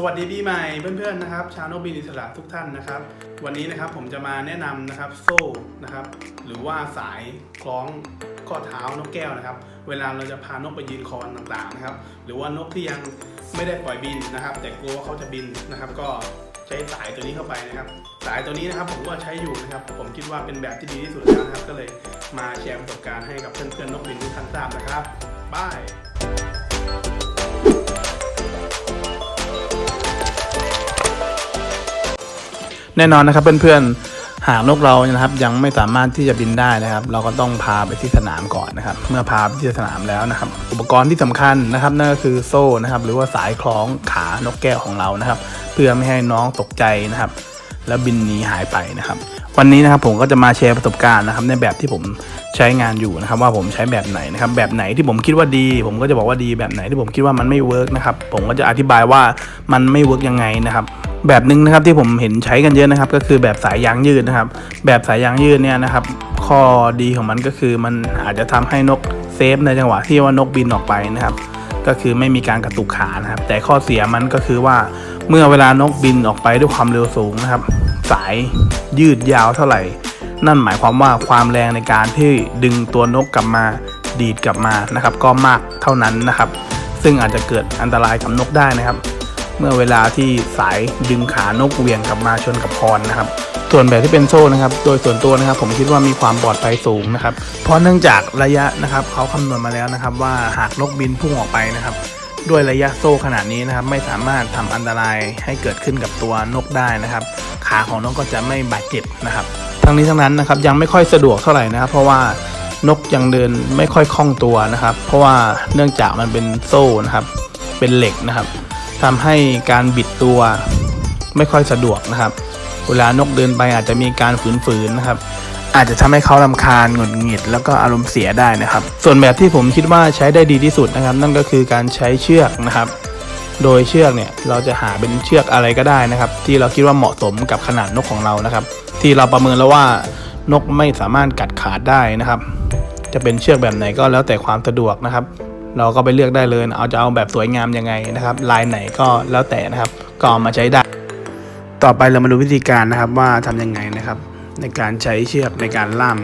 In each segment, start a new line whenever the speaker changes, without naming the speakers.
สวัสดีปีใหม่เพื่อนๆนะครับชาวนกบินอิสระทุกท่านนะครับ วันนี้นะครับผมจะมาแนะนำนะครับโซ่นะครับ หรือว่าสายคล้องข้อเท้านกแก้วนะครับ เวลาเราจะพานกไปยืนคอนต่างๆนะครับ หรือว่านกที่ยังไม่ได้ปล่อยบินนะครับ แต่กลัวว่าเขาจะบินนะครับ ก็ใช้สายตัวนี้เข้าไปนะครับ สายตัวนี้นะครับผมก็ใช้อยู่นะครับ ผมคิดว่าเป็นแบบที่ดีที่สุดแล้วนะครับ ก็เลยมาแชร์ประสบการณ์ให้กับเพื่อนๆนกบินทุกท่านทราบนะครับบาย แน่นอนนะครับเพื่อนๆหากนกเรานะครับ ยังไม่สามารถที่จะบินได้นะครับ เราก็ต้องพาไปที่สนามก่อนนะครับ เมื่อพาไปที่สนามแล้วนะครับ อุปกรณ์ที่สำคัญนะครับนั่นก็คือโซ่นะครับ หรือว่าสายคล้องขานกแก้วของเรานะครับ เพื่อไม่ให้น้องตกใจนะครับ แล้วบินหนีหายไปนะครับวันนี้นะครับผมก็จะมาแชร์ประสบการณ์นะครับในแบบที่ผมใช้งานอยู่นะครับ ว่าผมใช้แบบไหนนะครับ แบบไหนที่ผมคิดว่าดี ผมก็จะบอกว่าดีแบบไหนที่ผมคิดว่ามันไม่เวิร์กนะครับผมก็จะอธิบายว่ามันไม่เวิร์กยังไงนะครับ แบบหนึ่งนะครับที่ผมเห็นใช้กันเยอะนะครับ ก็คือแบบสายยางยืดนะครับ แบบสายยางยืดเนี่ยนะครับ ข้อดีของมันก็คือมันอาจจะทำให้นกเซฟในจังหวะที่ว่านกบินออกไปนะครับ ก็คือไม่มีการกระตุกขานะครับ แต่ข้อเสียมันก็คือว่าเมื่อเวลานกบินออกไปด้วยความเร็วสูงนะครับ สายยืดยาวเท่าไหร่ นั่นหมายความว่าความแรงในการที่ดึงตัวนกกลับมาดีดกลับมานะครับ ก็มากเท่านั้นนะครับ ซึ่งอาจจะเกิดอันตรายกับนกได้นะครับ เมื่อเวลาที่สายดึงขานกเวียงกลับมาชนกับคอนนะครับส่วนแบบที่เป็นโซ่นะครับ โดยส่วนตัวนะครับ ผมคิดว่ามีความปลอดภัยสูงนะครับ เพราะเนื่องจากระยะนะครับเขาคำนวณมาแล้วนะครับ ว่าหากนกบินพุ่งออกไปนะครับ ด้วยระยะโซ่ขนาดนี้นะครับ ไม่สามารถทำอันตรายให้เกิดขึ้นกับตัวนกได้นะครับ ขาของนกก็จะไม่บาดเจ็บนะครับ ทั้งนี้ทั้งนั้นนะครับยังไม่ค่อยสะดวกเท่าไหร่นะครับ เพราะว่านกยังเดินไม่ค่อยคล่องตัวนะครับ เพราะว่าเนื่องจากมันเป็นโซ่นะครับ เป็นเหล็กนะครับ ทำให้การบิดตัวไม่ค่อยสะดวกนะครับ เวลานกเดินไปอาจจะมีการฝืนๆนะครับ อาจจะทำให้เขาลำคาญหงุดหงิด แล้วก็อารมณ์เสียได้นะครับ ส่วนแบบที่ผมคิดว่าใช้ได้ดีที่สุดนะครับ นั่นก็คือการใช้เชือกนะครับ โดยเชือกเนี่ยเราจะหาเป็นเชือกอะไรก็ได้นะครับ ที่เราคิดว่าเหมาะสมกับขนาดนกของเรานะครับ ที่เราประเมินแล้วว่านกไม่สามารถกัดขาดได้นะครับ จะเป็นเชือกแบบไหนก็แล้วแต่ความสะดวกนะครับ เราก็ไปเลือกได้เลยเอาจะเอาแบบสวยงามยังไงนะครับ ลายไหนก็แล้วแต่นะครับก็มาใช้ได้ ต่อไปเรามาดูวิธีการนะครับว่าทำยังไงนะครับ ในการใช้เชือกในการล่าม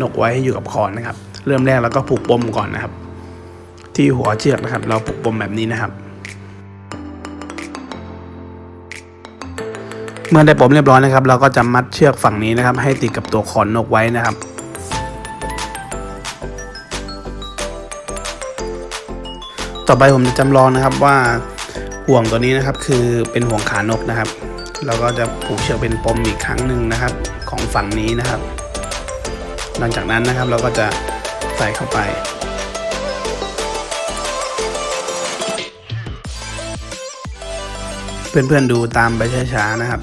นกไว้ให้อยู่กับคอนนะครับ เริ่มแรกเราก็ผูกปมก่อนนะครับ ที่หัวเชือกนะครับ เราผูกปมแบบนี้นะครับเมื่อได้ปมเรียบร้อยนะครับ เราก็จะมัดเชือกฝั่งนี้นะครับ ให้ติดกับตัวคอนนกไว้นะครับ ต่อไปผมจะจำลองนะครับว่าห่วงตัวนี้นะครับคือเป็นห่วงขานกนะครับ เราก็จะผูกเชือกเป็นปมอีกครั้งหนึ่งนะครับ ของฝั่งนี้นะครับ หลังจากนั้นนะครับเราก็จะใส่เข้าไปเพื่อนๆดูตามไปช้าๆนะครับ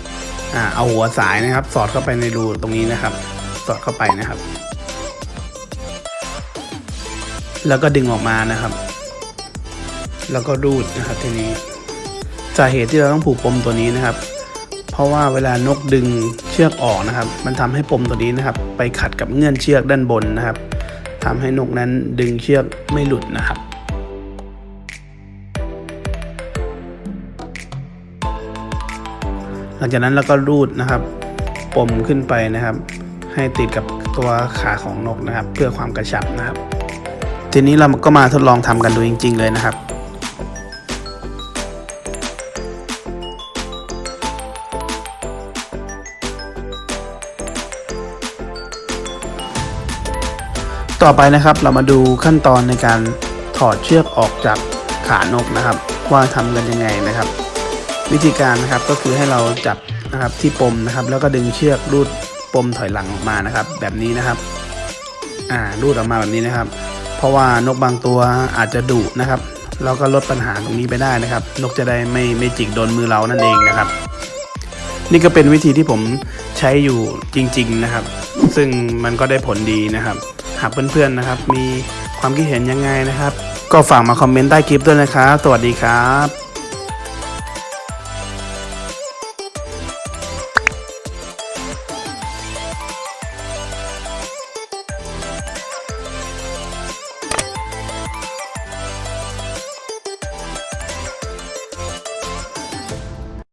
อ่าเอาหัวสายนะครับ สอดเข้าไปในรูตรงนี้นะครับ สอดเข้าไปนะครับ แล้วก็ดึงออกมานะครับ แล้วก็รูดนะครับทีนี้สาเหตุที่เราต้องผูกปมตัวนี้นะครับ เพราะว่าเวลานกดึงเชือกออกนะครับ มันทำให้ปมตัวนี้นะครับ ไปขัดกับเงื่อนเชือกด้านบนนะครับทำให้นกนั้นดึงเชือกไม่หลุดนะครับหลังจากนั้นเราก็รูดนะครับ ปมขึ้นไปนะครับ ให้ติดกับตัวขาของนกนะครับ เพื่อความกระชับนะครับ ทีนี้เราก็มาทดลองทำกันดูจริง ๆ เลยนะครับ ต่อไปนะครับเรามาดูขั้นตอนในการถอดเชือกออกจากขานกนะครับ ว่าทำกันยังไงนะครับ วิธีการนะครับก็คือให้เราจับนะครับที่ปมนะครับ แล้วก็ดึงเชือกรูดปมถอยหลังออกมานะครับ แบบนี้นะครับอ่ารูดออกมาแบบนี้นะครับ เพราะว่านกบางตัวอาจจะดุนะครับเราก็ลดปัญหาตรงนี้ไปได้นะครับ นกจะได้ไม่ไม่จิกโดนมือเรานั่นเองนะครับ นี่ก็เป็นวิธีที่ผมใช้อยู่จริง ๆนะครับ ซึ่งมันก็ได้ผลดีนะครับ หากเพื่อนๆนะครับ มีความคิดเห็นยังไงนะครับ ก็ฝากมาคอมเมนต์ใต้คลิปด้วยนะครับ สวัสดีครับ